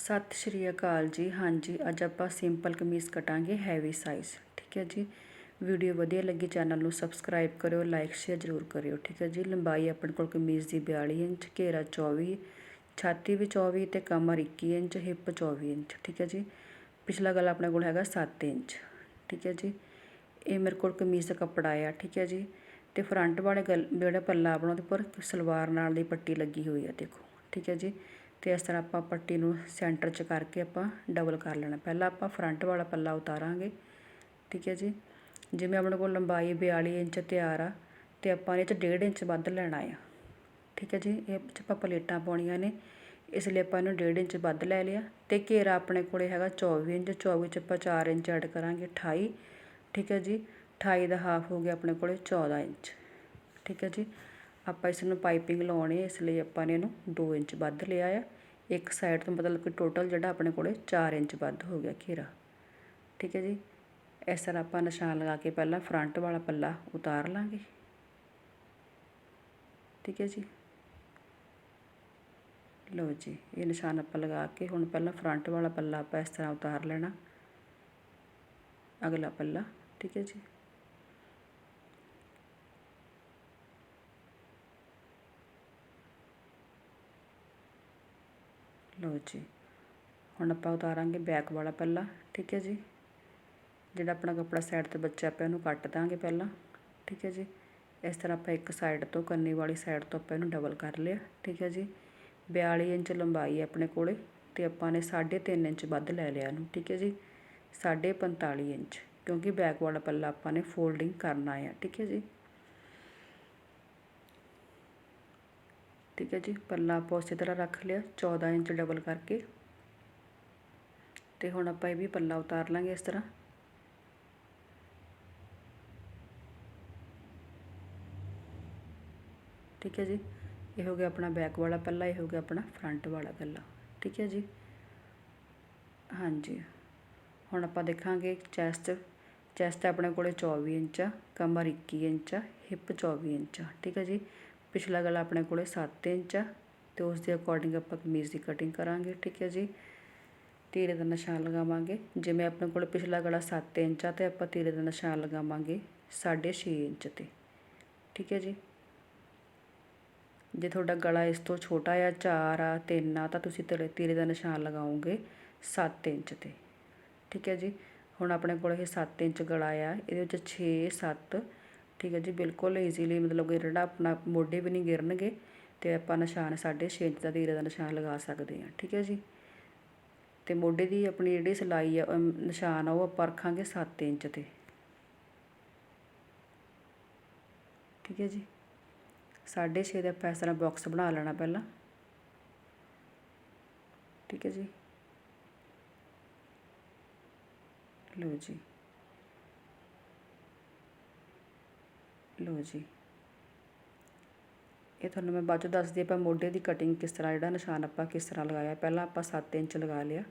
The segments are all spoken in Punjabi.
ਸਤਿ ਸ਼੍ਰੀ ਅਕਾਲ ਜੀ। ਹਾਂਜੀ, ਅੱਜ ਆਪਾਂ ਸਿੰਪਲ ਕਮੀਜ਼ ਕਟਾਂਗੇ ਹੈਵੀ ਸਾਈਜ਼ ਠੀਕ ਹੈ ਜੀ? ਵੀਡੀਓ ਵਧੀਆ ਲੱਗੀ, ਚੈਨਲ ਨੂੰ ਸਬਸਕ੍ਰਾਈਬ ਕਰਿਓ ਲਾਈਕ ਸ਼ੇਅਰ ਜ਼ਰੂਰ ਕਰਿਓ। ਠੀਕ ਹੈ ਜੀ? ਲੰਬਾਈ ਆਪਣੇ ਕੋਲ ਕਮੀਜ਼ ਦੀ 42 ਇੰਚ, ਘੇਰਾ 24 ਛਾਤੀ ਵੀ 24 ਤੇ ਕਮਰ 21 ਇੰਚ, ਹਿੱਪ 24 ਇੰਚ। ਠੀਕ ਹੈ ਜੀ? ਪਿਛਲਾ ਗਲਾ ਆਪਣੇ ਕੋਲ ਹੈਗਾ 7 ਇੰਚ। ਠੀਕ ਹੈ ਜੀ? ਇਹ ਮੇਰੇ ਕੋਲ ਕਮੀਜ਼ ਦਾ ਕੱਪੜਾ ਆ। ਠੀਕ ਹੈ ਜੀ? ਤੇ ਫਰੰਟ ਵਾਲੇ ਗਲ ਜਿਹੜਾ ਪੱਲਾ ਆਪਣਾ ਉਹਦੇ ਉੱਪਰ ਸਲਵਾਰ ਨਾਲ ਦੀ ਪੱਟੀ ਲੱਗੀ ਹੋਈ ਆ, ਦੇਖੋ। ਠੀਕ ਹੈ ਜੀ? ਅਤੇ ਇਸ ਤਰ੍ਹਾਂ ਆਪਾਂ ਪੱਟੀ ਨੂੰ ਸੈਂਟਰ 'ਚ ਕਰਕੇ ਆਪਾਂ ਡਬਲ ਕਰ ਲੈਣਾ। ਪਹਿਲਾਂ ਆਪਾਂ ਫਰੰਟ ਵਾਲਾ ਪੱਲਾ ਉਤਾਰਾਂਗੇ, ਠੀਕ ਹੈ ਜੀ? ਜਿਵੇਂ ਆਪਣੇ ਕੋਲ ਲੰਬਾਈ 42 ਇੰਚ ਤਿਆਰ ਆ ਅਤੇ ਆਪਾਂ ਇਹ 'ਚ ਡੇਢ ਇੰਚ ਵੱਧ ਲੈਣਾ ਆ, ਠੀਕ ਹੈ ਜੀ? ਇਹ 'ਚ ਆਪਾਂ ਪਲੇਟਾਂ ਪਾਉਣੀਆਂ ਨੇ, ਇਸ ਲਈ ਆਪਾਂ ਇਹਨੂੰ ਡੇਢ ਇੰਚ ਵੱਧ ਲੈ ਲਿਆ। ਅਤੇ ਘੇਰਾ ਆਪਣੇ ਕੋਲੇ ਹੈਗਾ 24 ਇੰਚ 24 'ਚ ਆਪਾਂ 4 ਇੰਚ ਐਡ ਕਰਾਂਗੇ 28 ਠੀਕ ਹੈ ਜੀ? 28 ਦਾ ਹਾਫ ਹੋ ਗਿਆ ਆਪਣੇ ਕੋਲੇ 14 ਇੰਚ, ਠੀਕ ਹੈ ਜੀ? ਆਪਾਂ ਇਸ ਨੂੰ ਪਾਈਪਿੰਗ ਲਾਉਣੀ, ਇਸ ਲਈ ਆਪਾਂ ਨੇ ਇਹਨੂੰ 2 ਇੰਚ ਵੱਧ ਲਿਆ ਆ। ਇੱਕ ਸਾਈਡ ਤੋਂ ਮਤਲਬ ਕਿ ਟੋਟਲ ਜਿਹੜਾ ਆਪਣੇ ਕੋਲੇ 4 ਇੰਚ ਵੱਧ ਹੋ ਗਿਆ ਘੇਰਾ। ਠੀਕ ਹੈ ਜੀ? ਇਸ ਤਰ੍ਹਾਂ ਆਪਾਂ ਨਿਸ਼ਾਨ ਲਗਾ ਕੇ ਪਹਿਲਾਂ ਫਰੰਟ ਵਾਲਾ ਪੱਲਾ ਉਤਾਰ ਲਾਂਗੇ। ਠੀਕ ਹੈ ਜੀ? ਲਓ ਜੀ, ਇਹ ਨਿਸ਼ਾਨ ਆਪਾਂ ਲਗਾ ਕੇ ਹੁਣ ਪਹਿਲਾਂ ਫਰੰਟ ਵਾਲਾ ਪੱਲਾ ਆਪਾਂ ਇਸ ਤਰ੍ਹਾਂ ਉਤਾਰ ਲੈਣਾ। ਅਗਲਾ ਪੱਲਾ, ਠੀਕ ਹੈ ਜੀ? ਲਓ ਜੀ। ਹੁਣ ਆਪਾਂ ਉਤਾਰਾਂਗੇ ਬੈਕ ਵਾਲਾ ਪੱਲਾ ਠੀਕ ਹੈ ਜੀ। ਜਿਹੜਾ ਆਪਣਾ ਕੱਪੜਾ ਸਾਈਡ ਤੇ ਬੱਚਾ ਪਿਆ, ਉਹਨੂੰ ਕੱਟ ਦਾਂਗੇ ਪਹਿਲਾਂ, ਠੀਕ ਹੈ ਜੀ। ਇਸ ਤਰ੍ਹਾਂ ਆਪਾਂ ਇੱਕ ਸਾਈਡ ਤੋਂ ਕੰਨੀ ਵਾਲੀ ਸਾਈਡ ਤੋਂ ਆਪਾਂ ਇਹਨੂੰ ਡਬਲ ਕਰ ਲਿਆ, ਠੀਕ ਹੈ ਜੀ। 42 ਇੰਚ ਲੰਬਾਈ ਹੈ ਆਪਣੇ ਕੋਲੇ ਤੇ ਆਪਾਂ ਨੇ 3.5 ਇੰਚ ਵੱਧ ਲੈ ਲਿਆ ਇਹਨੂੰ, ਠੀਕ ਹੈ ਜੀ। 45 ਇੰਚ, ਕਿਉਂਕਿ ਬੈਕ ਵਾਲਾ ਪੱਲਾ ਆਪਾਂ ਨੇ ਫੋਲਡਿੰਗ ਕਰਨਾ ਹੈ ਠੀਕ ਹੈ ਜੀ। ਠੀਕ ਹੈ ਜੀ। ਪੱਲਾ ਆਪਾਂ ਉਸੇ ਤਰ੍ਹਾਂ ਰੱਖ ਲਿਆ 14 ਇੰਚ ਡਬਲ ਕਰਕੇ। ਤੇ ਹੁਣ ਆਪਾਂ ਇਹ ਵੀ ਪੱਲਾ ਉਤਾਰ ਲਾਂਗੇ ਇਸ ਤਰ੍ਹਾਂ। ਠੀਕ ਹੈ ਜੀ। ਇਹ ਹੋ ਗਿਆ ਆਪਣਾ ਬੈਕ ਵਾਲਾ ਪੱਲਾ, ਇਹ ਹੋ ਗਿਆ ਆਪਣਾ ਫਰੰਟ ਵਾਲਾ ਪੱਲਾ। ਠੀਕ ਹੈ ਜੀ। ਹਾਂਜੀ। ਹੁਣ ਆਪਾਂ ਦੇਖਾਂਗੇ ਚੈਸਟ ਚੈਸਟ ਆਪਣੇ ਕੋਲੇ 24 ਇੰਚ ਆ, ਕਮਰ 21 ਇੰਚ ਆ ਹਿੱਪ 24 ਇੰਚ ਆ। ਠੀਕ ਹੈ ਜੀ। ਪਿਛਲਾ ਗਲਾ ਆਪਣੇ ਕੋਲੇ 7 ਇੰਚ ਆ ਤੇ ਉਸ ਦੇ ਅਕੋਰਡਿੰਗ ਆਪਾਂ ਕਮੀਜ਼ ਦੀ ਕਟਿੰਗ ਕਰਾਂਗੇ, ਠੀਕ ਹੈ ਜੀ। ਤੀਰੇ ਦਾ ਨਿਸ਼ਾਨ ਲਗਾਵਾਂਗੇ। ਜਿਵੇਂ ਆਪਣੇ ਕੋਲ ਪਿਛਲਾ ਗਲਾ 7 ਇੰਚ ਆ ਤੇ ਆਪਾਂ ਤੀਰੇ ਦਾ ਨਿਸ਼ਾਨ ਲਗਾਵਾਂਗੇ 6.5 ਇੰਚ ਤੇ, ਠੀਕ ਹੈ ਜੀ। ਜੇ ਤੁਹਾਡਾ ਗਲਾ ਇਸ ਤੋਂ ਛੋਟਾ ਆ 4 ਆ 3 ਆ, ਤਾਂ ਤੁਸੀਂ ਤੀਰੇ ਤੀਰੇ ਦਾ ਨਿਸ਼ਾਨ ਲਗਾਓਗੇ 7 ਇੰਚ ਤੇ, ਠੀਕ ਹੈ ਜੀ। ਹੁਣ ਆਪਣੇ ਕੋਲ ਇਹ 7 ਇੰਚ ਗਲਾ ਆ, ਇਹਦੇ ਵਿੱਚ 6 7 ਠੀਕ ਹੈ ਜੀ, ਬਿਲਕੁਲ ਈਜ਼ੀਲੀ ਮਤਲਬ ਕਿ ਜਿਹੜਾ ਆਪਣਾ ਮੋਢੇ ਵੀ ਨਹੀਂ ਗਿਰਨਗੇ ਅਤੇ ਆਪਾਂ ਨਿਸ਼ਾਨ 6.5 ਇੰਚ ਦਾ ਤੀਰੇ ਦਾ ਨਿਸ਼ਾਨ ਲਗਾ ਸਕਦੇ ਹਾਂ, ਠੀਕ ਹੈ ਜੀ। ਅਤੇ ਮੋਢੇ ਦੀ ਆਪਣੀ ਜਿਹੜੀ ਸਿਲਾਈ ਆ ਨਿਸ਼ਾਨ ਆ, ਉਹ ਆਪਾਂ ਰੱਖਾਂਗੇ 7 ਇੰਚ ਤੇ। ਠੀਕ ਹੈ ਜੀ। 6.5 ਦਾ ਆਪਾਂ ਇਸ ਤਰ੍ਹਾਂ ਬਾਕਸ ਬਣਾ ਲੈਣਾ ਪਹਿਲਾਂ। ਠੀਕ ਹੈ ਜੀ। ਲਓ ਜੀ। ਲਓ ਜੀ। ਇਹ ਤੁਹਾਨੂੰ ਮੈਂ ਬਾਅਦ ਚ ਦੱਸਦੀ ਆਪਾਂ ਮੋਢੇ ਦੀ ਕਟਿੰਗ ਕਿਸ ਤਰ੍ਹਾਂ, ਜਿਹੜਾ ਨਿਸ਼ਾਨ ਆਪਾਂ ਕਿਸ ਤਰ੍ਹਾਂ ਲਗਾਇਆ। ਪਹਿਲਾਂ ਆਪਾਂ 7 ਇੰਚ ਲਗਾ ਲਿਆ।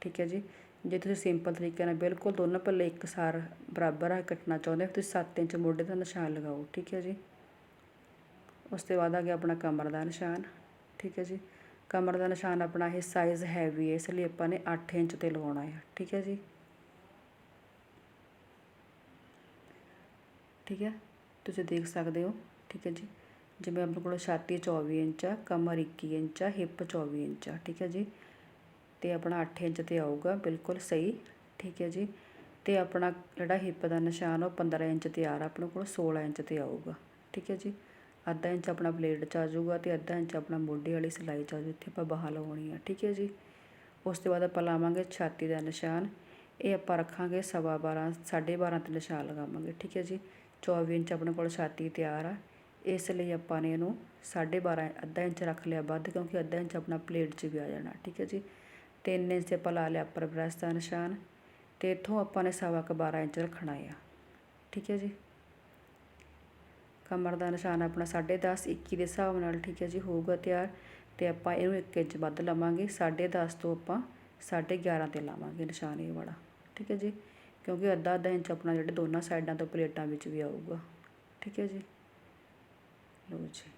ਠੀਕ ਹੈ ਜੀ। ਜੇ ਤੁਸੀਂ ਸਿੰਪਲ ਤਰੀਕੇ ਨਾਲ ਬਿਲਕੁਲ ਦੋਨੋਂ ਪੱਲੇ ਇੱਕਸਾਰ ਬਰਾਬਰ ਆ ਕੱਟਣਾ ਚਾਹੁੰਦੇ ਹੋ, ਤੁਸੀਂ 7 ਇੰਚ ਮੋਢੇ ਦਾ ਨਿਸ਼ਾਨ ਲਗਾਓ। ਠੀਕ ਹੈ ਜੀ। ਉਸ ਤੋਂ ਬਾਅਦ ਆ ਗਿਆ ਆਪਣਾ ਕਮਰ ਦਾ ਨਿਸ਼ਾਨ। ਠੀਕ ਹੈ ਜੀ। ਕਮਰ ਦਾ ਨਿਸ਼ਾਨ ਆਪਣਾ ਇਹ ਸਾਈਜ਼ ਹੈਵੀ ਹੈ, ਇਸ ਲਈ ਆਪਾਂ ਨੇ 8 ਇੰਚ ਤੇ ਲਗਾਉਣਾ ਹੈ। ਠੀਕ ਹੈ ਜੀ। ਠੀਕ ਹੈ। ਤੁਸੀਂ ਦੇਖ ਸਕਦੇ ਹੋ, ਠੀਕ ਹੈ ਜੀ। ਜਿਵੇਂ ਆਪਣੇ ਕੋਲ ਛਾਤੀ 24 ਇੰਚ ਆ, ਕਮਰ 21 ਇੰਚ ਆ, ਹਿੱਪ 24 ਇੰਚ ਆ, ਠੀਕ ਹੈ ਜੀ। ਤੇ ਆਪਣਾ 8 ਇੰਚ ਤੇ ਆਊਗਾ, ਬਿਲਕੁਲ ਸਹੀ, ਠੀਕ ਹੈ ਜੀ। ਤੇ ਆਪਣਾ ਜਿਹੜਾ ਹਿੱਪ ਦਾ ਨਿਸ਼ਾਨ ਉਹ 15 ਇੰਚ ਤੇ ਆ ਰਿਹਾ, ਆਪਣੇ ਕੋਲ 16 ਇੰਚ ਤੇ ਆਊਗਾ, ਠੀਕ ਹੈ ਜੀ। ਅੱਧਾ ਇੰਚ ਆਪਣਾ ਪਲੇਟ 'ਚ ਆ ਜਾਊਗਾ ਤੇ ਅੱਧਾ ਇੰਚ ਆਪਣਾ ਮੋਢੇ ਵਾਲੀ ਸਿਲਾਈ 'ਚ ਆ ਜਾਊ, ਇੱਥੇ ਆਪਾਂ ਬਾਹਾਂ ਲਗਾਉਣੀ ਆ, ਠੀਕ ਹੈ ਜੀ। ਉਸ ਤੋਂ ਬਾਅਦ ਆਪਾਂ ਲਾਵਾਂਗੇ ਛਾਤੀ ਦਾ ਨਿਸ਼ਾਨ, ਇਹ ਆਪਾਂ ਰੱਖਾਂਗੇ ਸਵਾ 12 12.5 ਤੇ ਨਿਸ਼ਾਨ ਲਗਾਵਾਂਗੇ, ਠੀਕ ਹੈ ਜੀ। 24 ਇੰਚ ਆਪਣੇ ਕੋਲ ਛਾਤੀ ਤਿਆਰ ਆ। ਇਸ ਲਈ ਆਪਾਂ ਨੇ ਇਹਨੂੰ 12.5 ਅੱਧਾ ਇੰਚ ਰੱਖ ਲਿਆ ਵੱਧ, ਕਿਉਂਕਿ ਅੱਧਾ ਇੰਚ ਆਪਣਾ ਪਲੇਟ 'ਚ ਵੀ ਆ ਜਾਣਾ, ਠੀਕ ਹੈ ਜੀ। 3 ਇੰਚ ਆਪਾਂ ਲਾ ਲਿਆ ਅੱਪਰ ਬ੍ਰੈਸ ਦਾ ਨਿਸ਼ਾਨ ਤੇ ਇੱਥੋਂ ਆਪਾਂ ਨੇ ਸਵਾ ਕ 12 ਇੰਚ ਰੱਖਣਾ ਆ, ਠੀਕ ਹੈ ਜੀ। ਕਮਰ ਦਾ ਨਿਸ਼ਾਨ ਆਪਣਾ 10.5 21 ਦੇ ਹਿਸਾਬ ਨਾਲ, ਠੀਕ ਹੈ ਜੀ, ਹੋਊਗਾ ਤਿਆਰ ਤੇ ਆਪਾਂ ਇਹਨੂੰ 1 ਇੰਚ ਵੱਧ ਲਵਾਂਗੇ। 10.5 ਤੋਂ ਆਪਾਂ 11.5 ਤੇ ਲਾਵਾਂਗੇ ਨਿਸ਼ਾਨ ਇਹ ਵਾਲਾ, ਠੀਕ ਹੈ ਜੀ। ਕਿਉਂਕਿ ਅੱਧਾ ਅੱਧਾ ਇੰਚ ਆਪਣਾ ਜਿਹੜੇ ਦੋਨਾਂ ਸਾਈਡਾਂ ਤੋਂ ਪਲੇਟਾਂ ਵਿੱਚ ਵੀ ਆਊਗਾ। ਠੀਕ ਹੈ ਜੀ? ਲਓ ਜੀ।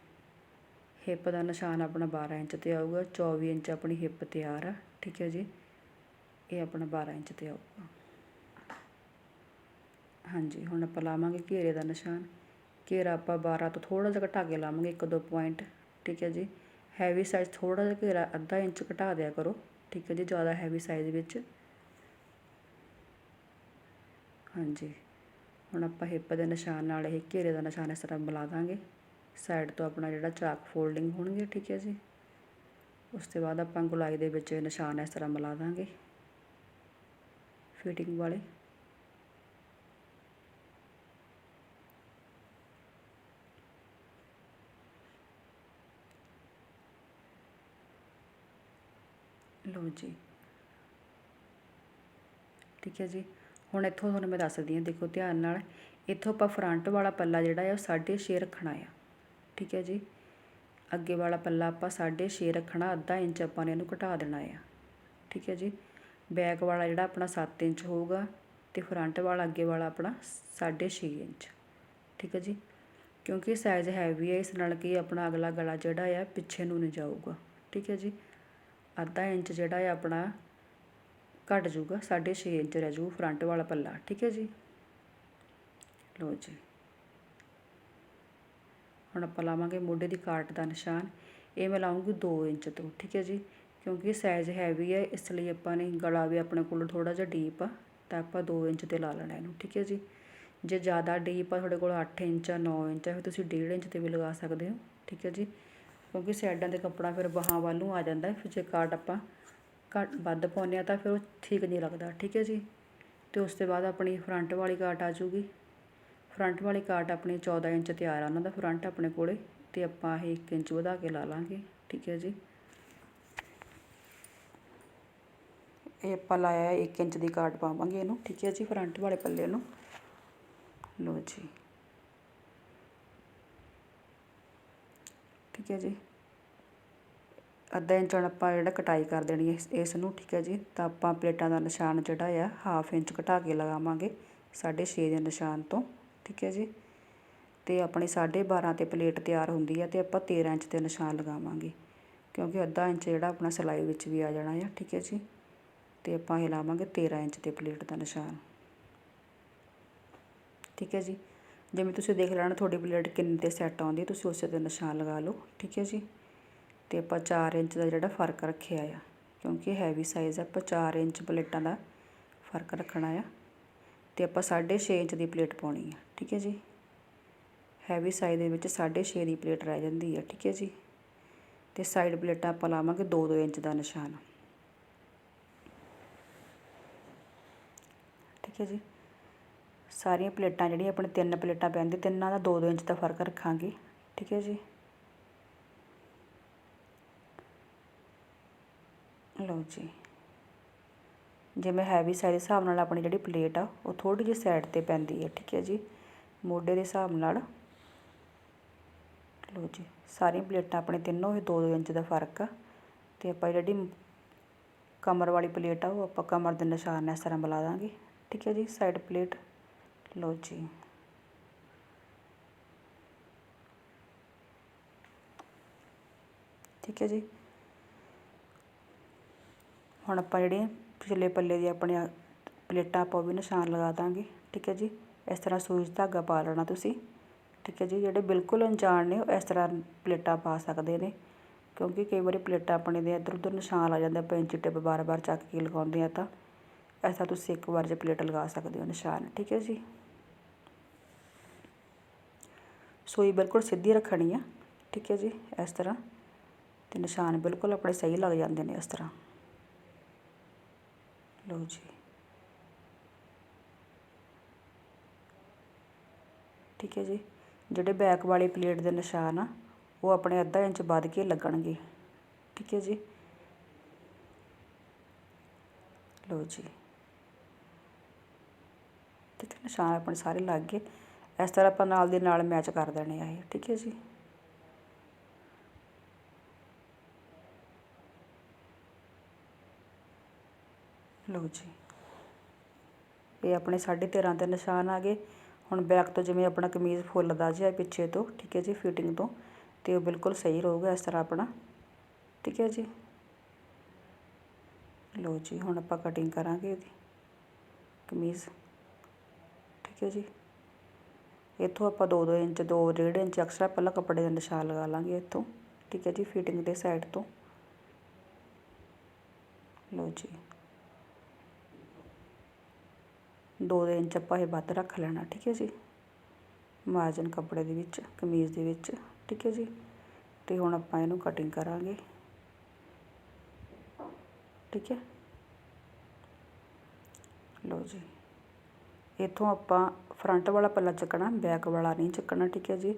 ਹਿੱਪ ਦਾ ਨਿਸ਼ਾਨ ਆਪਣਾ 12 ਇੰਚ ਤੇ ਆਊਗਾ 24 ਇੰਚ ਆਪਣੀ ਹਿੱਪ ਤਿਆਰ ਆ। ਠੀਕ ਹੈ ਜੀ? ਇਹ ਆਪਣਾ 12 ਇੰਚ ਤੇ ਆਊਗਾ। ਹਾਂਜੀ, ਹੁਣ ਆਪਾਂ ਲਾਵਾਂਗੇ ਘੇਰੇ ਦਾ ਨਿਸ਼ਾਨ। ਘੇਰਾ ਆਪਾਂ 12 ਤੋਂ ਥੋੜਾ ਜਿਹਾ ਘਟਾ ਕੇ ਲਾਵਾਂਗੇ, ਇੱਕ ਦੋ ਪੁਆਇੰਟ। ਠੀਕ ਹੈ ਜੀ? ਹੈਵੀ ਸਾਈਜ਼ ਥੋੜਾ ਜਿਹਾ ਘੇਰਾ ਅੱਧਾ ਇੰਚ ਘਟਾ ਦਿਆ ਕਰੋ। ਠੀਕ ਹੈ ਜੀ? ਜ਼ਿਆਦਾ ਹੈਵੀ ਸਾਈਜ਼ ਵਿੱਚ। ਹਾਂਜੀ। ਹੁਣ ਆਪਾਂ ਹਿੱਪ ਦੇ ਨਿਸ਼ਾਨ ਨਾਲ ਇਹ ਘੇਰੇ ਦਾ ਨਿਸ਼ਾਨ ਇਸ ਤਰ੍ਹਾਂ ਮਿਲਾ ਦਾਂਗੇ। ਸਾਈਡ ਤੋਂ ਆਪਣਾ ਜਿਹੜਾ ਚਾਕ ਫੋਲਡਿੰਗ ਹੋਣਗੇ, ਠੀਕ ਹੈ ਜੀ। ਉਸ ਤੋਂ ਬਾਅਦ ਆਪਾਂ ਗੁਲਾਈ ਦੇ ਵਿੱਚ ਨਿਸ਼ਾਨ ਇਸ ਤਰ੍ਹਾਂ ਮਿਲਾ ਦਾਂਗੇ। ਫਿਟਿੰਗ ਵਾਲੇ। ਲਓ ਜੀ। ਠੀਕ ਹੈ ਜੀ। ਹੁਣ ਇੱਥੋਂ ਤੁਹਾਨੂੰ ਮੈਂ ਦੱਸਦੀ ਹਾਂ, ਦੇਖੋ ਧਿਆਨ ਨਾਲ। ਇੱਥੋਂ ਆਪਾਂ ਫਰੰਟ ਵਾਲਾ ਪੱਲਾ ਜਿਹੜਾ ਹੈ ਉਹ 6.5 ਰੱਖਣਾ ਆ। ਠੀਕ ਹੈ ਜੀ? ਅੱਗੇ ਵਾਲਾ ਪੱਲਾ ਆਪਾਂ 6.5 ਰੱਖਣਾ, ਅੱਧਾ ਇੰਚ ਆਪਾਂ ਨੇ ਇਹਨੂੰ ਘਟਾ ਦੇਣਾ ਆ। ਠੀਕ ਹੈ ਜੀ? ਬੈਕ ਵਾਲਾ ਜਿਹੜਾ ਆਪਣਾ 7 ਇੰਚ ਹੋਊਗਾ ਤੇ ਫਰੰਟ ਵਾਲਾ ਅੱਗੇ ਵਾਲਾ ਆਪਣਾ 6.5 ਇੰਚ। ਠੀਕ ਹੈ ਜੀ? ਕਿਉਂਕਿ ਸਾਈਜ਼ ਹੈਵੀ ਹੈ ਇਸ ਨਾਲ ਕੀ ਆਪਣਾ ਅਗਲਾ ਗਲਾ ਜਿਹੜਾ ਆ, ਪਿੱਛੇ ਨੂੰ ਨਹੀਂ ਜਾਊਗਾ। ਠੀਕ ਹੈ ਜੀ? ਅੱਧਾ ਇੰਚ ਜਿਹੜਾ ਆ ਆਪਣਾ ਘਟ ਜਾਊਗਾ 6.5 ਇੰਚ ਰਹਿ ਜਾਊ ਫਰੰਟ ਵਾਲਾ ਪੱਲਾ, ਠੀਕ ਹੈ ਜੀ? ਲੋ ਜੀ। ਹੁਣ ਆਪਾਂ ਲਾਵਾਂਗੇ ਮੋਢੇ ਦੀ ਕਾਟ ਦਾ ਨਿਸ਼ਾਨ। ਇਹ ਮੈਂ ਲਾਉਂਗੀ 2 ਇੰਚ ਤੋਂ, ਠੀਕ ਹੈ ਜੀ? ਕਿਉਂਕਿ ਸਾਈਜ਼ ਹੈਵੀ ਹੈ, ਇਸ ਲਈ ਆਪਾਂ ਨੇ ਗਲਾ ਵੀ ਆਪਣੇ ਕੋਲ ਥੋੜਾ ਜਿਹਾ ਡੀਪ ਆ, ਤਾਂ ਆਪਾਂ 2 ਇੰਚ ਤੇ ਲਾ ਲੈਣਾ ਇਹਨੂੰ, ਠੀਕ ਹੈ ਜੀ? ਜੇ ਜ਼ਿਆਦਾ ਡੀਪ ਆ, ਤੁਹਾਡੇ ਕੋਲ 8 ਇੰਚ ਆ 9 ਇੰਚ ਆ, ਫਿਰ ਤੁਸੀਂ 1.5 ਇੰਚ ਤੇ ਵੀ ਲਗਾ ਸਕਦੇ ਹੋ, ਠੀਕ ਹੈ ਜੀ? ਕਿਉਂਕਿ ਸਾਈਡਾਂ ਤੇ ਕੱਪੜਾ ਫਿਰ ਬਾਹਾਂ ਵੱਲ ਨੂੰ ਆ ਜਾਂਦਾ, ਫਿਰ ਜੇ ਕਾਟ ਆਪਾਂ ਘੱਟ ਵੱਧ ਪਾਉਂਦੇ ਹਾਂ ਤਾਂ ਫਿਰ ਉਹ ਠੀਕ ਨਹੀਂ ਲੱਗਦਾ, ਠੀਕ ਹੈ ਜੀ? ਅਤੇ ਉਸ ਤੋਂ ਬਾਅਦ ਆਪਣੀ ਫਰੰਟ ਵਾਲੀ ਕਾਟ ਆ ਜੂਗੀ ਫਰੰਟ ਵਾਲੀ ਕਾਟ ਆਪਣੀ 14 ਇੰਚ ਤਿਆਰ ਆ, ਉਹਨਾਂ ਦਾ ਫਰੰਟ ਆਪਣੇ ਕੋਲ ਅਤੇ ਆਪਾਂ ਇਹ 1 ਇੰਚ ਵਧਾ ਕੇ ਲਾ ਲਾਂਗੇ, ਠੀਕ ਹੈ ਜੀ? ਇਹ ਆਪਾਂ ਲਾਇਆ 1 ਇੰਚ ਦੀ ਕਾਟ ਪਾਵਾਂਗੇ ਇਹਨੂੰ, ਠੀਕ ਹੈ ਜੀ ਫਰੰਟ ਵਾਲੇ ਪੱਲੇ ਨੂੰ। ਲੋ ਜੀ। ਠੀਕ ਹੈ ਜੀ? ਅੱਧਾ ਇੰਚ ਹੁਣ ਆਪਾਂ ਜਿਹੜਾ ਕਟਾਈ ਕਰ ਦੇਣੀ ਹੈ, ਇਸ ਨੂੰ, ਠੀਕ ਹੈ ਜੀ। ਤਾਂ ਆਪਾਂ ਪਲੇਟਾਂ ਦਾ ਨਿਸ਼ਾਨ ਜਿਹੜਾ ਆ ਹਾਫ ਇੰਚ ਘਟਾ ਕੇ ਲਗਾਵਾਂਗੇ 6.5 ਦੇ ਨਿਸ਼ਾਨ ਤੋਂ, ਠੀਕ ਹੈ ਜੀ। ਤੇ ਆਪਣੀ 12.5 ਤੇ ਪਲੇਟ ਤਿਆਰ ਹੁੰਦੀ ਹੈ ਤੇ ਆਪਾਂ 13 ਇੰਚ ਤੇ ਨਿਸ਼ਾਨ ਲਗਾਵਾਂਗੇ, ਕਿਉਂਕਿ ਅੱਧਾ ਇੰਚ ਜਿਹੜਾ ਆਪਣਾ ਸਿਲਾਈ ਵਿੱਚ ਵੀ ਆ ਜਾਣਾ ਆ, ਠੀਕ ਹੈ ਜੀ। ਤੇ ਆਪਾਂ ਇਹ ਲਾਵਾਂਗੇ 13 ਇੰਚ ਤੇ ਪਲੇਟ ਦਾ ਨਿਸ਼ਾਨ। ਠੀਕ ਹੈ ਜੀ। ਜਿਵੇਂ ਤੁਸੀਂ ਦੇਖ ਲੈਣਾ, ਤੁਹਾਡੀ ਪਲੇਟ ਕਿੰਨੇ ਤੇ ਸੈੱਟ ਆਉਂਦੀ, ਤੁਸੀਂ ਉਸੇ ਤੇ ਨਿਸ਼ਾਨ ਲਗਾ ਲਓ, ਠੀਕ ਹੈ ਜੀ। ਅਤੇ ਆਪਾਂ ਚਾਰ ਇੰਚ ਦਾ ਜਿਹੜਾ ਫ਼ਰਕ ਰੱਖਿਆ ਆ, ਕਿਉਂਕਿ ਹੈਵੀ ਸਾਈਜ਼ ਆ, ਆਪਾਂ ਚਾਰ ਇੰਚ ਪਲੇਟਾਂ ਦਾ ਫ਼ਰਕ ਰੱਖਣਾ ਆ। ਅਤੇ ਆਪਾਂ 6.5 ਇੰਚ ਦੀ ਪਲੇਟ ਪਾਉਣੀ ਆ, ਠੀਕ ਹੈ ਜੀ? ਹੈਵੀ ਸਾਈਜ਼ ਦੇ ਵਿੱਚ 6.5 ਦੀ ਪਲੇਟ ਰਹਿ ਜਾਂਦੀ ਆ, ਠੀਕ ਹੈ ਜੀ? ਤੇ ਸਾਈਡ ਪਲੇਟਾਂ ਆਪਾਂ ਲਾਵਾਂਗੇ 2-2 ਇੰਚ ਦਾ ਨਿਸ਼ਾਨ। ਠੀਕ ਹੈ ਜੀ? ਸਾਰੀਆਂ ਪਲੇਟਾਂ ਜਿਹੜੀਆਂ ਆਪਣੇ ਤਿੰਨ ਪਲੇਟਾਂ ਪੈਂਦੀ ਤਿੰਨਾਂ ਦਾ 2-2 ਇੰਚ ਦਾ ਫ਼ਰਕ ਰੱਖਾਂਗੇ, ਠੀਕ ਹੈ ਜੀ? ਲਓ ਜੀ ਜਿਵੇਂ ਹੈਵੀ ਸਾਈਜ਼ ਹਿਸਾਬ ਨਾਲ ਆਪਣੀ ਜਿਹੜੀ ਪਲੇਟ ਆ, ਉਹ ਥੋੜੀ ਜਿਹੀ ਸਾਈਡ ਤੇ ਪੈਂਦੀ ਹੈ, ਠੀਕ ਹੈ ਜੀ? ਮੋਢੇ ਦੇ ਹਿਸਾਬ ਨਾਲ। ਲਓ ਜੀ, ਸਾਰੀਆਂ ਪਲੇਟਾਂ ਆਪਣੇ ਤਿੰਨੋਂ ਹੀ 2-2 ਇੰਚ ਦਾ ਫ਼ਰਕ ਆ। ਤੇ ਆਪਾਂ ਜਿਹੜੀ ਕਮਰ ਵਾਲੀ ਪਲੇਟ ਆ, ਉਹ ਆਪਾਂ ਕਮਰ ਦੇ ਨਿਸ਼ਾਨ ਨਾਲ ਇਸ ਤਰ੍ਹਾਂ ਬੁਲਾ ਦਾਂਗੇ, ਠੀਕ ਹੈ ਜੀ ਸਾਈਡ ਪਲੇਟ ਲਓ ਜੀ। ਠੀਕ ਹੈ ਜੀ? ਹੁਣ ਆਪਾਂ ਜਿਹੜੇ ਪਿਛਲੇ ਪੱਲੇ ਦੀ ਆਪਣੇ ਪਲੇਟਾਂ ਆਪਾਂ ਉਹ ਵੀ ਨਿਸ਼ਾਨ ਲਗਾ ਦਾਂਗੇ। ਠੀਕ ਹੈ ਜੀ? ਇਸ ਤਰ੍ਹਾਂ ਸੂਈ 'ਚ ਧਾਗਾ ਪਾ ਲੈਣਾ ਤੁਸੀਂ। ਠੀਕ ਹੈ ਜੀ? ਜਿਹੜੇ ਬਿਲਕੁਲ ਅਣਜਾਣ ਨੇ, ਉਹ ਇਸ ਤਰ੍ਹਾਂ ਪਲੇਟਾਂ ਪਾ ਸਕਦੇ ਨੇ। ਕਿਉਂਕਿ ਕਈ ਵਾਰੀ ਪਲੇਟਾਂ ਆਪਣੇ ਦੇ ਇੱਧਰ ਉੱਧਰ ਨਿਸ਼ਾਨ ਆ ਜਾਂਦੇ ਆਪਾਂ ਇੰਚੀ ਟਿਪ ਬਾਰ-ਬਾਰ ਚੱਕ ਕੇ ਲਗਾਉਂਦੇ ਆ ਤਾਂ। ਐਸਾ ਤੁਸੀਂ ਇੱਕ ਵਾਰ ਜੇ ਪਲੇਟ ਲਗਾ ਸਕਦੇ ਹੋ ਨਿਸ਼ਾਨ। ਠੀਕ ਹੈ ਜੀ? ਸੂਈ ਬਿਲਕੁਲ ਸਿੱਧੀ ਰੱਖਣੀ ਆ। ਠੀਕ ਹੈ ਜੀ? ਇਸ ਤਰ੍ਹਾਂ। ਤੇ ਨਿਸ਼ਾਨ ਬਿਲਕੁਲ ਆਪਣੇ ਸਹੀ ਲੱਗ ਜਾਂਦੇ ਨੇ ਇਸ ਤਰ੍ਹਾਂ। ਲਓ ਜੀ। ਠੀਕ ਹੈ ਜੀ। ਜਿਹੜੇ ਬੈਕ ਵਾਲੀ ਪਲੇਟ ਦੇ ਨਿਸ਼ਾਨ ਆ, ਉਹ ਆਪਣੇ ਅੱਧਾ ਇੰਚ ਵੱਧ ਕੇ ਲੱਗਣਗੇ। ਠੀਕ ਹੈ ਜੀ। ਲਓ ਜੀ। ਠੀਕ ਨਿਸ਼ਾਨ ਆਪਣੇ ਸਾਰੇ ਲੱਗ ਗਏ। ਇਸ ਤਰ੍ਹਾਂ ਆਪਾਂ ਨਾਲ ਦੇ ਨਾਲ ਮੈਚ ਕਰ ਦੇਣੇ ਆ ਇਹ। ਠੀਕ ਹੈ ਜੀ। ਲਓ ਜੀ। ਇਹ ਆਪਣੇ 13.5 ਦੇ ਨਿਸ਼ਾਨ ਆ ਗਏ। ਹੁਣ ਬੈਕ ਤੋਂ ਜਿਵੇਂ ਆਪਣਾ ਕਮੀਜ਼ ਫੁੱਲਦਾ ਜਿਹਾ ਪਿੱਛੇ ਤੋਂ, ਠੀਕ ਹੈ ਜੀ ਫਿਟਿੰਗ ਤੋਂ, ਤੇ ਉਹ ਬਿਲਕੁਲ ਸਹੀ ਰਹੂਗਾ ਇਸ ਤਰ੍ਹਾਂ ਆਪਣਾ। ਠੀਕ ਹੈ ਜੀ। ਲਓ ਜੀ, ਹੁਣ ਆਪਾਂ ਕਟਿੰਗ ਕਰਾਂਗੇ ਇਹਦੀ ਕਮੀਜ਼। ਠੀਕ ਹੈ ਜੀ। ਇੱਥੋਂ ਆਪਾਂ 2-2 ਇੰਚ 2.5 ਇੰਚ ਐਕਸਟਰਾ ਪਹਿਲਾਂ ਕੱਪੜੇ ਦਾ ਨਿਸ਼ਾਨ ਲਗਾ ਲਾਂਗੇ ਇੱਥੋਂ। ਠੀਕ ਹੈ ਜੀ ਫਿਟਿੰਗ ਦੇ ਸਾਈਡ ਤੋਂ। ਲਓ ਜੀ। 2 ਇੰਚ ਆਪਾਂ ਇਹ ਵੱਧ ਰੱਖ ਲੈਣਾ, ਠੀਕ ਹੈ ਜੀ। ਮਾਰਜਨ ਕੱਪੜੇ ਦੇ ਵਿੱਚ, ਕਮੀਜ਼ ਦੇ ਵਿੱਚ, ਠੀਕ ਹੈ ਜੀ। ਤੇ ਹੁਣ ਆਪਾਂ ਇਹਨੂੰ ਕਟਿੰਗ ਕਰਾਂਗੇ। ਠੀਕ ਹੈ। ਲਓ ਜੀ। ਇਥੋਂ ਆਪਾਂ ਫਰੰਟ ਵਾਲਾ ਪੱਲਾ ਚੱਕਣਾ ਬੈਕ ਵਾਲਾ ਨਹੀਂ ਚੱਕਣਾ, ਠੀਕ ਹੈ ਜੀ।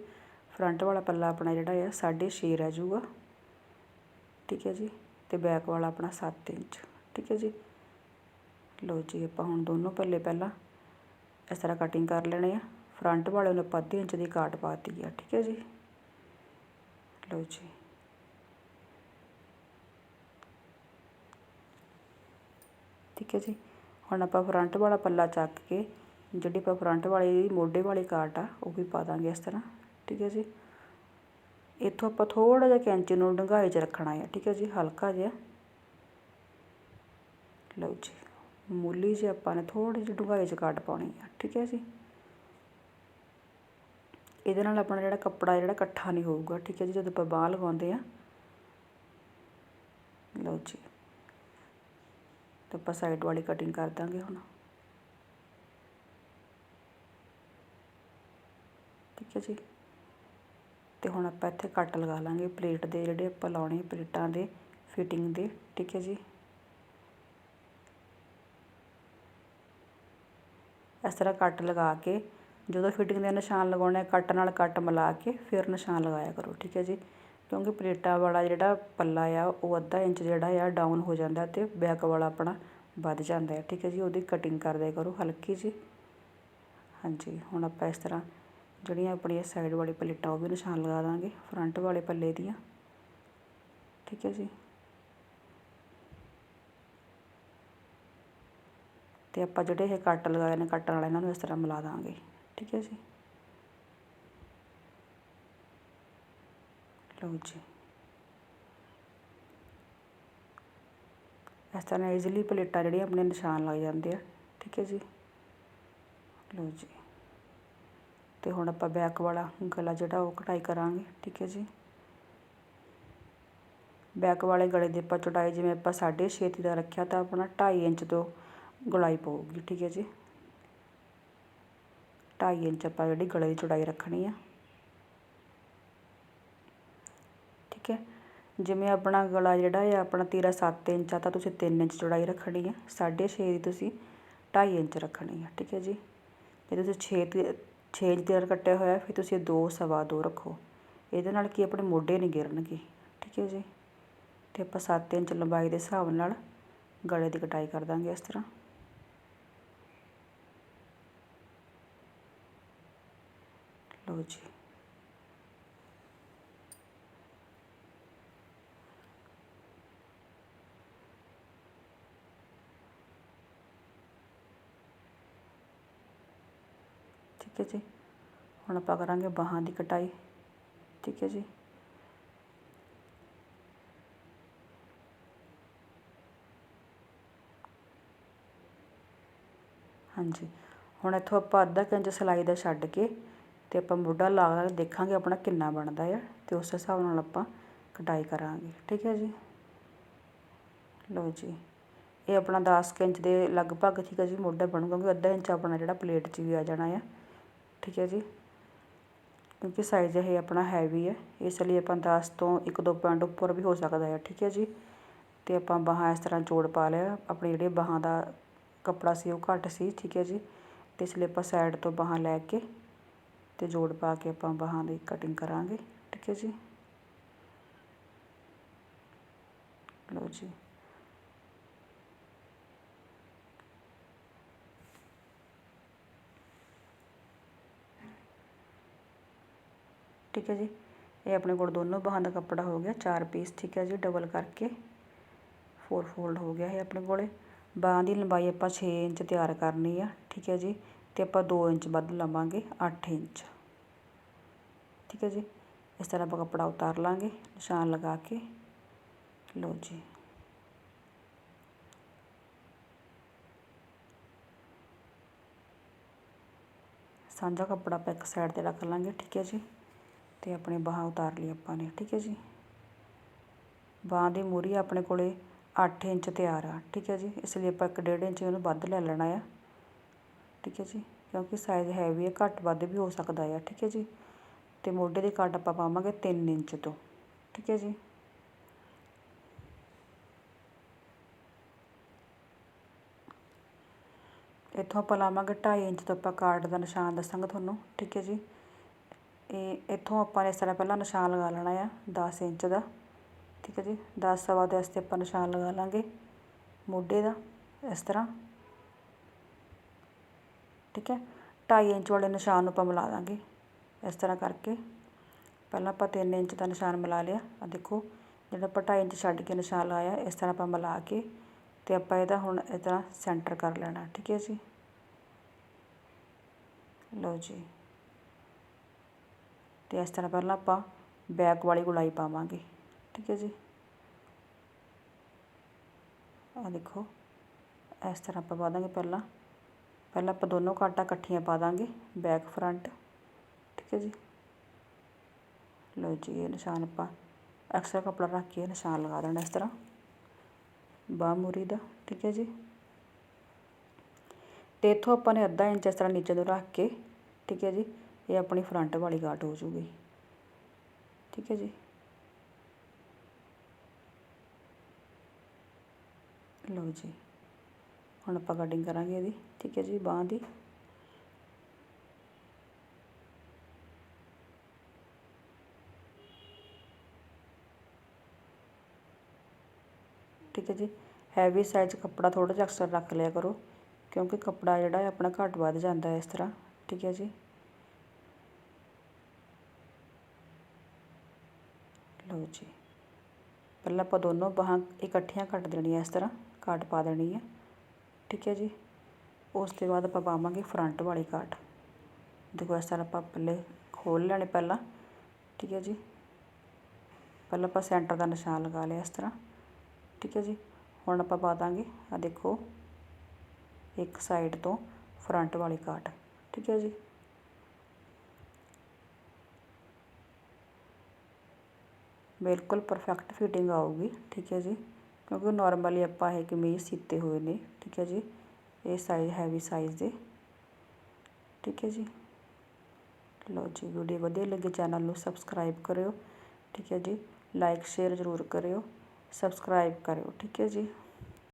ਫਰੰਟ ਵਾਲਾ ਪੱਲਾ ਆਪਣਾ ਜਿਹੜਾ ਹੈ 6.5 ਰਹਿ ਜਾਊਗਾ। ਠੀਕ ਹੈ ਜੀ। ਤੇ ਬੈਕ ਵਾਲਾ ਆਪਣਾ 7 ਇੰਚ, ਠੀਕ ਹੈ ਜੀ। ਲਓ ਜੀ, ਆਪਾਂ ਹੁਣ ਦੋਨੋਂ ਪੱਲੇ ਪਹਿਲਾਂ ਇਸ ਤਰ੍ਹਾਂ ਕਟਿੰਗ ਕਰ ਲੈਣੇ ਆ। ਫਰੰਟ ਵਾਲੇ ਨੂੰ ਆਪਾਂ ਅੱਧੇ ਇੰਚ ਦੀ ਕਾਟ ਪਾਤੀ ਆ, ਠੀਕ ਹੈ ਜੀ? ਲਓ ਜੀ। ਠੀਕ ਹੈ ਜੀ? ਹੁਣ ਆਪਾਂ ਫਰੰਟ ਵਾਲਾ ਪੱਲਾ ਚੱਕ ਕੇ, ਜਿਹੜੀ ਆਪਾਂ ਫਰੰਟ ਵਾਲੀ, ਮੋਢੇ ਵਾਲੀ ਕਾਟ ਆ, ਉਹ ਵੀ ਪਾ ਦਾਂਗੇ ਇਸ ਤਰ੍ਹਾਂ, ਠੀਕ ਹੈ ਜੀ? ਇੱਥੋਂ ਆਪਾਂ ਥੋੜਾ ਜਿਹਾ ਕੈਂਚੀ ਨੂੰ ਡੰਗਾਈ 'ਚ ਰੱਖਣਾ ਹੈ ਠੀਕ ਹੈ ਜੀ? ਹਲਕਾ ਜਿਹਾ। ਲਓ ਜੀ। ਮੂਲੀ ਜੀ ਆਪਾਂ ਨੇ ਥੋੜੀ ਜਿਹੀ ਡੂੰਘਾਈ 'ਚ ਕੱਟ ਪਾਉਣੀ ਆ, ਠੀਕ ਹੈ ਜੀ? ਇਹਦੇ ਨਾਲ ਆਪਣਾ ਜਿਹੜਾ ਕੱਪੜਾ ਜਿਹੜਾ ਇਕੱਠਾ ਨਹੀਂ ਹੋਊਗਾ, ਠੀਕ ਹੈ ਜੀ? ਜਦੋਂ ਆਪਾਂ ਬਾਹ ਲਗਾਉਂਦੇ ਆ, ਲਓ ਜੀ। ਤਾਂ ਆਪਾਂ ਸਾਈਡ ਵਾਲੀ ਕਟਿੰਗ ਕਰ ਦਾਂਗੇ ਹੁਣ। ਠੀਕ ਹੈ ਜੀ? ਤੇ ਹੁਣ ਆਪਾਂ ਇੱਥੇ ਕੱਟ ਲਗਾ ਲਾਂਗੇ ਪਲੇਟ ਦੇ ਜਿਹੜੇ ਆਪਾਂ ਲਾਉਣੇ ਪਲੇਟਾਂ ਦੇ ਫਿਟਿੰਗ ਦੇ, ਠੀਕ ਹੈ ਜੀ? ਇਸ ਤਰ੍ਹਾਂ ਕੱਟ ਲਗਾ ਕੇ, ਜਦੋਂ ਫਿਟਿੰਗ ਦੇ ਨਿਸ਼ਾਨ ਲਗਾਉਣੇ ਕੱਟ ਨਾਲ ਕੱਟ ਮਿਲਾ ਕੇ ਫਿਰ ਨਿਸ਼ਾਨ ਲਗਾਇਆ ਕਰੋ, ਠੀਕ ਹੈ ਜੀ? ਕਿਉਂਕਿ ਪਲੇਟਾਂ ਵਾਲਾ ਜਿਹੜਾ ਪੱਲਾ ਆ, ਉਹ ਅੱਧਾ ਇੰਚ ਜਿਹੜਾ ਆ ਡਾਊਨ ਹੋ ਜਾਂਦਾ ਅਤੇ ਬੈਕ ਵਾਲਾ ਆਪਣਾ ਵੱਧ ਜਾਂਦਾ ਹੈ ਠੀਕ ਹੈ ਜੀ? ਉਹਦੀ ਕਟਿੰਗ ਕਰਦੇ ਕਰੋ ਹਲਕੀ ਜੀ। ਹਾਂਜੀ, ਹੁਣ ਆਪਾਂ ਇਸ ਤਰ੍ਹਾਂ ਜਿਹੜੀਆਂ ਆਪਣੀਆਂ ਸਾਈਡ ਵਾਲੀ ਪਲੇਟਾਂ, ਉਹ ਵੀ ਨਿਸ਼ਾਨ ਲਗਾ ਦਾਂਗੇ ਫਰੰਟ ਵਾਲੇ ਪੱਲੇ ਦੀਆਂ। ਠੀਕ ਹੈ ਜੀ? ਤੇ ਆਪਾਂ ਜਿਹੜੇ ਇਹ ਕੱਟ ਲਗਾਏ ਨੇ, ਕੱਟਣ ਵਾਲੇ ਇਹਨਾਂ ਨੂੰ ਇਸ ਤਰ੍ਹਾਂ ਮਿਲਾ ਦਾਂਗੇ। ਠੀਕ ਹੈ ਜੀ? ਲਓ ਜੀ। ਇਸ ਤਰ੍ਹਾਂ ਈਜ਼ੀਲੀ ਪਲੇਟਾਂ ਜਿਹੜੀਆਂ ਆਪਣੇ ਨਿਸ਼ਾਨ ਲੱਗ ਜਾਂਦੇ ਆ ਠੀਕ ਹੈ ਜੀ? ਲਓ ਜੀ। ਤੇ ਹੁਣ ਆਪਾਂ ਬੈਕ ਵਾਲਾ ਗਲਾ ਜਿਹੜਾ ਉਹ ਕਟਾਈ ਕਰਾਂਗੇ। ਠੀਕ ਹੈ ਜੀ? ਬੈਕ ਵਾਲੇ ਗਲੇ ਦੀ ਆਪਾਂ ਚੌੜਾਈ ਜਿਵੇਂ ਆਪਾਂ 6.5 ਦਾ ਰੱਖਿਆ ਤਾਂ ਆਪਣਾ 2.5 ਇੰਚ ਤੋਂ ਗੁਲਾਈ ਪਊਗੀ, ਠੀਕ ਹੈ ਜੀ। 2.5 ਇੰਚ ਆਪਾਂ ਜਿਹੜੀ ਗਲੇ ਦੀ ਚੌੜਾਈ ਰੱਖਣੀ ਆ। ਠੀਕ ਹੈ। ਜਿਵੇਂ ਆਪਣਾ ਗਲਾ ਜਿਹੜਾ ਹੈ ਆਪਣਾ ਤੀਰਾ 7 ਇੰਚ ਆ, ਤਾਂ ਤੁਸੀਂ 3 ਇੰਚ ਚੌੜਾਈ ਰੱਖਣੀ ਆ। 6.5 ਦੀ ਤੁਸੀਂ 2.5 ਇੰਚ ਰੱਖਣੀ ਆ, ਠੀਕ ਹੈ ਜੀ। ਜੇ ਤੁਸੀਂ 6 6 ਇੰਚ ਤੀਰਾ ਕੱਟਿਆ ਹੋਇਆ, ਫਿਰ ਤੁਸੀਂ 2 ਸਵਾ 2 ਰੱਖੋ। ਇਹਦੇ ਨਾਲ ਕੀ ਆਪਣੇ ਮੋਢੇ ਨਹੀਂ ਗਿਰਨਗੇ, ਠੀਕ ਹੈ ਜੀ। ਤੇ ਆਪਾਂ 7 ਇੰਚ ਲੰਬਾਈ ਦੇ ਹਿਸਾਬ ਨਾਲ ਗਲੇ ਦੀ ਕਟਾਈ ਕਰ ਦਾਂਗੇ ਇਸ ਤਰ੍ਹਾਂ। ਲਓ ਜੀ। ਠੀਕ ਹੈ ਜੀ। ਹੁਣ ਆਪਾਂ ਕਰਾਂਗੇ ਬਾਹਾਂ ਦੀ ਕਟਾਈ। ਠੀਕ ਹੈ ਜੀ। ਹਾਂਜੀ। ਹੁਣ ਇੱਥੋਂ ਆਪਾਂ ਅੱਧਾ ਕੁ ਇੰਚ ਸਿਲਾਈ ਦਾ ਛੱਡ ਕੇ ਅਤੇ ਆਪਾਂ ਮੋਢਾ ਲਾ ਕੇ ਦੇਖਾਂਗੇ ਆਪਣਾ ਕਿੰਨਾ ਬਣਦਾ ਆ ਅਤੇ ਉਸ ਹਿਸਾਬ ਨਾਲ ਆਪਾਂ ਕਟਾਈ ਕਰਾਂਗੇ, ਠੀਕ ਹੈ ਜੀ? ਲਓ ਜੀ, ਇਹ ਆਪਣਾ 10 ਕੁ ਇੰਚ ਦੇ ਲਗਭਗ ਠੀਕ ਹੈ ਜੀ ਮੋਢਾ ਬਣੂਗਾ, ਕਿਉਂਕਿ ਅੱਧਾ ਇੰਚ ਆਪਣਾ ਜਿਹੜਾ ਪਲੇਟ 'ਚ ਵੀ ਆ ਜਾਣਾ ਆ, ਠੀਕ ਹੈ ਜੀ? ਕਿਉਂਕਿ ਸਾਈਜ਼ ਇਹ ਆਪਣਾ ਹੈਵੀ ਹੈ ਇਸ ਲਈ ਆਪਾਂ 10 ਤੋਂ 1-2 ਪੁਆਇੰਟ ਉੱਪਰ ਵੀ ਹੋ ਸਕਦਾ ਹੈ ਠੀਕ ਹੈ ਜੀ? ਤੇ ਆਪਾਂ ਬਾਹਾਂ ਇਸ ਤਰ੍ਹਾਂ ਜੋੜ ਪਾ ਲਿਆ, ਆਪਣੀ ਜਿਹੜੀ ਬਾਹਾਂ ਦਾ ਕੱਪੜਾ ਸੀ ਉਹ ਘੱਟ ਸੀ, ਠੀਕ ਹੈ ਜੀ? ਤੇ ਇਸ ਲਈ ਆਪਾਂ ਸਾਈਡ ਤੋਂ ਬਾਹਾਂ ਲੈ ਕੇ ਅਤੇ ਜੋੜ ਪਾ ਕੇ ਆਪਾਂ ਬਾਹਾਂ ਦੀ ਕਟਿੰਗ ਕਰਾਂਗੇ। ਠੀਕ ਹੈ ਜੀ? ਲਓ ਜੀ। ਠੀਕ ਹੈ ਜੀ? ਇਹ ਆਪਣੇ ਕੋਲ ਦੋਨੋਂ ਬਾਹਾਂ ਦਾ ਕੱਪੜਾ ਹੋ ਗਿਆ, ਚਾਰ ਪੀਸ ਠੀਕ ਹੈ ਜੀ? ਡਬਲ ਕਰਕੇ ਫੋਰ ਫੋਲਡ ਹੋ ਗਿਆ ਇਹ ਆਪਣੇ ਕੋਲੇ। ਬਾਹਾਂ ਦੀ ਲੰਬਾਈ ਆਪਾਂ 6 ਇੰਚ ਤਿਆਰ ਕਰਨੀ ਆ। ਠੀਕ ਹੈ ਜੀ? ਅਤੇ ਆਪਾਂ ਦੋ ਇੰਚ ਵੱਧ ਲਵਾਂਗੇ 8 ਇੰਚ। ਠੀਕ ਹੈ ਜੀ? ਇਸ ਤਰ੍ਹਾਂ ਆਪਾਂ ਕੱਪੜਾ ਉਤਾਰ ਲਾਂਗੇ, ਨਿਸ਼ਾਨ ਲਗਾ ਕੇ। ਲਓ ਜੀ। ਸਾਂਝਾ ਕੱਪੜਾ ਆਪਾਂ ਇੱਕ ਸਾਈਡ ਤੇ ਰੱਖ ਲਾਂਗੇ, ਠੀਕ ਹੈ ਜੀ? ਤੇ ਆਪਣੇ ਬਾਹਾਂ ਉਤਾਰ ਲਈ ਆਪਾਂ ਨੇ, ਠੀਕ ਹੈ ਜੀ? ਬਾਹਾਂ ਦੀ ਮੂਰੀ ਆਪਣੇ ਕੋਲੇ 8 ਇੰਚ ਤਿਆਰ ਆ, ਠੀਕ ਹੈ ਜੀ? ਇਸ ਲਈ ਆਪਾਂ 1.5 ਇੰਚ ਉਹਨੂੰ ਵੱਧ ਲੈ ਲੈਣਾ ਆ। ਠੀਕ ਹੈ ਜੀ, ਕਿਉਂਕਿ ਸਾਈਜ਼ ਹੈਵੀ ਹੈ, ਘੱਟ ਵੱਧ ਵੀ ਹੋ ਸਕਦਾ ਆ, ਠੀਕ ਹੈ ਜੀ। ਅਤੇ ਮੋਢੇ ਦੀ ਕੱਟ ਆਪਾਂ ਪਾਵਾਂਗੇ 3 ਇੰਚ ਤੋਂ, ਠੀਕ ਹੈ ਜੀ। ਇੱਥੋਂ ਆਪਾਂ ਲਾਵਾਂਗੇ 2.5 ਇੰਚ ਤੋਂ ਆਪਾਂ ਕਾਰਡ ਦਾ ਨਿਸ਼ਾਨ ਦੱਸਾਂਗੇ ਤੁਹਾਨੂੰ, ਠੀਕ ਹੈ ਜੀ। ਇਹ ਇੱਥੋਂ ਆਪਾਂ ਨੇ ਇਸ ਤਰ੍ਹਾਂ ਪਹਿਲਾਂ ਨਿਸ਼ਾਨ ਲਗਾ ਲੈਣਾ ਆ 10 ਇੰਚ ਦਾ, ਠੀਕ ਹੈ ਜੀ। 10 ਸਵਾ ਦੇ ਵਾਸਤੇ ਆਪਾਂ ਨਿਸ਼ਾਨ ਲਗਾ ਲਾਂਗੇ ਮੋਢੇ ਦਾ, ਇਸ ਤਰ੍ਹਾਂ। ਠੀਕ ਹੈ? ਢਾਈ ਇੰਚ ਵਾਲੇ ਨਿਸ਼ਾਨ ਨੂੰ ਆਪਾਂ ਮਿਲਾ ਦਾਂਗੇ, ਇਸ ਤਰ੍ਹਾਂ ਕਰਕੇ। ਪਹਿਲਾਂ ਆਪਾਂ 3 ਇੰਚ ਦਾ ਨਿਸ਼ਾਨ ਮਿਲਾ ਲਿਆ। ਆ ਦੇਖੋ, ਜਿਹੜਾ ਆਪਾਂ ਢਾਈ ਇੰਚ ਛੱਡ ਕੇ ਨਿਸ਼ਾਨ ਲਾਇਆ, ਇਸ ਤਰ੍ਹਾਂ ਆਪਾਂ ਮਿਲਾ ਕੇ ਤੇ ਆਪਾਂ ਇਹਦਾ ਹੁਣ ਇਸ ਤਰ੍ਹਾਂ ਸੈਂਟਰ ਕਰ ਲੈਣਾ, ਠੀਕ ਹੈ ਜੀ? ਲਓ ਜੀ। ਤੇ ਇਸ ਤਰ੍ਹਾਂ ਪਹਿਲਾਂ ਆਪਾਂ ਬੈਕ ਵਾਲੀ ਗੁਲਾਈ ਪਾਵਾਂਗੇ, ਠੀਕ ਹੈ ਜੀ? ਆ ਦੇਖੋ, ਇਸ ਤਰ੍ਹਾਂ ਆਪਾਂ ਪਾ ਦਾਂਗੇ ਪਹਿਲਾਂ। ਪਹਿਲਾਂ ਆਪਾਂ ਦੋਨੋਂ ਕਾਟਾਂ ਇਕੱਠੀਆਂ ਪਾ ਦਾਂਗੇ ਬੈਕ ਫਰੰਟ ਠੀਕ ਹੈ ਜੀ? ਲਓ ਜੀ, ਇਹ ਨਿਸ਼ਾਨ ਆਪਾਂ ਐਕਸਟਰਾ ਕੱਪੜਾ ਰੱਖ ਕੇ ਨਿਸ਼ਾਨ ਲਗਾ ਦੇਣਾ ਇਸ ਤਰ੍ਹਾਂ, ਬਾਹ ਮੂਰੀ ਦਾ, ਠੀਕ ਹੈ ਜੀ? ਤੇ ਇੱਥੋਂ ਆਪਾਂ ਨੇ ਅੱਧਾ ਇੰਚ ਇਸ ਤਰ੍ਹਾਂ ਨੀਚੇ ਤੋਂ ਰੱਖ ਕੇ, ਠੀਕ ਹੈ ਜੀ? ਇਹ ਆਪਣੀ ਫਰੰਟ ਵਾਲੀ ਗਾਟ ਹੋ ਜੂਗੀ, ਠੀਕ ਹੈ ਜੀ? ਲਓ ਜੀ ਹੁਣ ਆਪਾਂ ਕਟਿੰਗ ਕਰਾਂਗੇ ਇਹਦੀ, ਠੀਕ ਹੈ ਜੀ, ਬਾਹ ਦੀ। ਠੀਕ ਹੈ ਜੀ ਹੈਵੀ ਸਾਈਜ਼ ਕੱਪੜਾ ਥੋੜਾ ਜਿਹਾ ਅਕਸਰ ਰੱਖ ਲਿਆ ਕਰੋ, ਕਿਉਂਕਿ ਕੱਪੜਾ ਜਿਹੜਾ ਆਪਣਾ ਘੱਟ ਵੱਧ ਜਾਂਦਾ ਹੈ ਇਸ ਤਰ੍ਹਾਂ, ਠੀਕ ਹੈ ਜੀ। ਲਓ ਜੀ, ਪਹਿਲਾਂ ਆਪਾਂ ਦੋਨੋਂ ਬਾਹਾਂ ਇਕੱਠੀਆਂ ਕੱਟ ਦੇਣੀਆਂ ਇਸ ਤਰ੍ਹਾਂ ਕਾਟ ਪਾ ਦੇਣੀ ਹੈ। ਠੀਕ ਹੈ ਜੀ। ਉਸ ਤੋਂ ਬਾਅਦ ਆਪਾਂ ਪਾਵਾਂਗੇ ਫਰੰਟ ਵਾਲੀ ਕਾਟ ਦੇਖੋ ਇਸ ਤਰ੍ਹਾਂ ਆਪਾਂ ਪੱਲੇ ਖੋਲ ਲੈਣੇ ਪਹਿਲਾਂ, ਠੀਕ ਹੈ ਜੀ। ਪਹਿਲਾਂ ਆਪਾਂ ਸੈਂਟਰ ਦਾ ਨਿਸ਼ਾਨ ਲਗਾ ਲਿਆ ਇਸ ਤਰ੍ਹਾਂ, ਠੀਕ ਹੈ ਜੀ। ਹੁਣ ਆਪਾਂ ਪਾ ਦਾਂਗੇ ਆ ਦੇਖੋ, ਇੱਕ ਸਾਈਡ ਤੋਂ ਫਰੰਟ ਵਾਲੀ ਕਾਟ ਠੀਕ ਹੈ ਜੀ। ਬਿਲਕੁਲ ਪਰਫੈਕਟ ਫਿਟਿੰਗ ਆਊਗੀ, ਠੀਕ ਹੈ ਜੀ। ਕਿਉਂਕਿ ਨੋਰਮਲੀ ਆਪਾਂ ਇਹ ਕਮੀਜ਼ ਸੀਤੇ ਹੋਏ ਨੇ, ਠੀਕ ਹੈ ਜੀ? ਇਹ ਸਾਈਜ਼ ਹੈਵੀ ਸਾਈਜ਼ ਦੇ, ਠੀਕ ਹੈ ਜੀ? ਲਓ ਜੀ ਵੀਡੀਓ ਵਧੀਆ ਲੱਗੇ ਚੈਨਲ ਨੂੰ ਸਬਸਕ੍ਰਾਈਬ ਕਰਿਓ, ਠੀਕ ਹੈ ਜੀ? ਲਾਈਕ ਸ਼ੇਅਰ ਜ਼ਰੂਰ ਕਰਿਓ ਸਬਸਕ੍ਰਾਈਬ ਕਰਿਓ, ਠੀਕ ਹੈ ਜੀ?